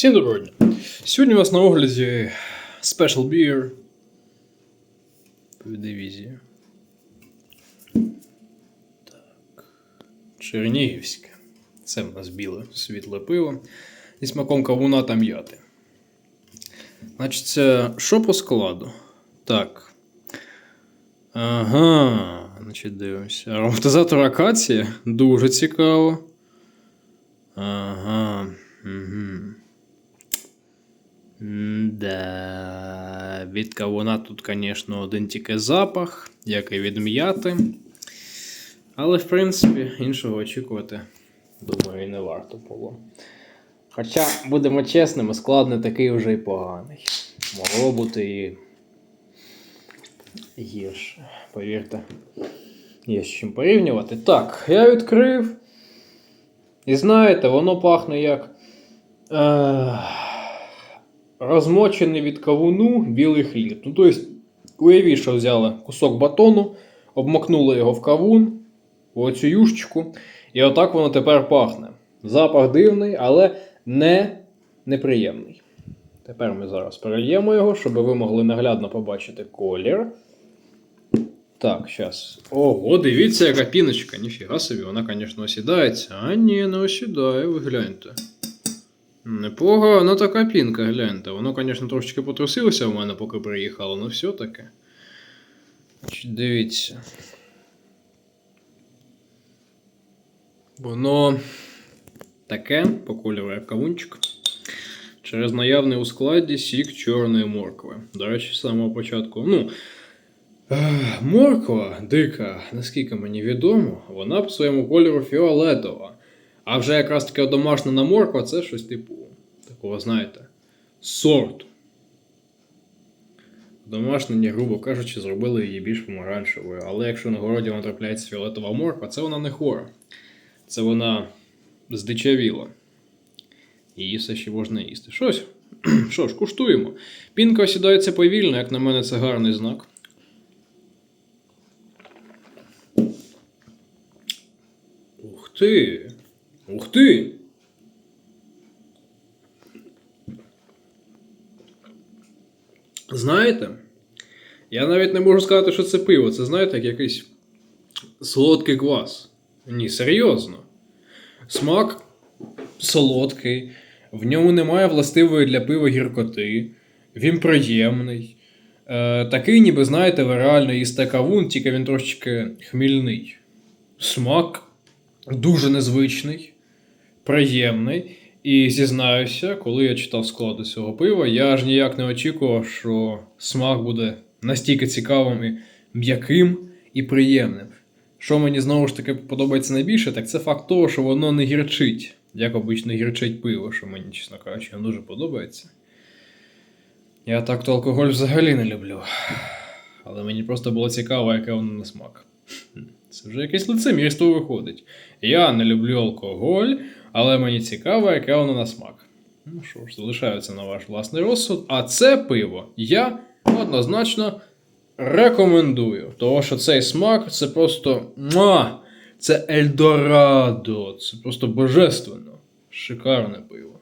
Всім доброго дня. Сьогодні у нас на огляді Special Beer від дивізії. Так. Чернігівське. Це в нас біле світле пиво. Зі смаком кавуна та м'яти. Значить, що по складу? Так. Ага. Значить, дивимося. Ароматизатор акація. Дуже цікаво. Ага. Від кавуна тут, звісно, один тільки запах, як і від м'яти. Але, в принципі, іншого очікувати, думаю, і не варто було. Хоча, будемо чесними, склад не такий вже й поганий. Могло бути і гірше. Повірте, є з чим порівнювати. Так, я відкрив. І знаєте, воно пахне як. Е, розмочений від кавуну білий хліб. Ну, тобто, уявіть, що взяли кусок батону, обмакнули його в кавун, в оцю юшечку, і отак воно тепер пахне. Запах дивний, але не неприємний. Тепер ми зараз перельємо його, щоб ви могли наглядно побачити колір. Так, зараз. Ого, дивіться, яка піночка. Ніфіга собі, вона, звісно, осідається. А ні, не осідає, ви гляньте. Непогана така пінка, гляньте. Воно, звісно, трошечки потрусилося в мене, поки приїхало, але все таки. Дивіться. Воно таке по кольору як кавунчик. Через наявний у складі сік чорної моркви. До речі, з самого початку. Ну, морква дика, наскільки мені відомо, вона по своєму кольору фіолетова. А вже якраз таки домашня морква це щось типу такого, знаєте, сорту. Домашнені, грубо кажучи, зробили її більш помаранчевою. Але якщо на городі вона трапляється фіолетова морква, це вона не хвора. Це вона здичавіла. Її все ще можна їсти. Щось. Що ж, куштуємо. Пінка осідається повільно, як на мене, це гарний знак. Ух ти! Ух ти! Знаєте, я навіть не можу сказати, що це пиво. Це знаєте, як якийсь солодкий квас. Ні, серйозно. Смак солодкий, в ньому немає властивої для пива гіркоти, він приємний. Е, такий, ніби, знаєте, ви реально їсте кавун, тільки він трошечки хмільний. Смак дуже незвичний, приємний. І зізнаюся, коли я читав склади цього пива, я аж ніяк не очікував, що смак буде настільки цікавим і м'яким і приємним. Що мені знову ж таки подобається найбільше, так це факт того, що воно не гірчить, як обично гірчить пиво, що мені, чесно кажучи, дуже подобається. Я так то алкоголь взагалі не люблю. Але мені просто було цікаво, яке воно на смак. Це вже якесь лицемірство виходить. Я не люблю алкоголь, але мені цікаво, яке воно на смак. Ну що ж, залишаються на ваш власний розсуд. А це пиво я однозначно рекомендую. Тому що цей смак це просто. Муа! Це Ельдорадо. Це просто божественно. Шикарне пиво.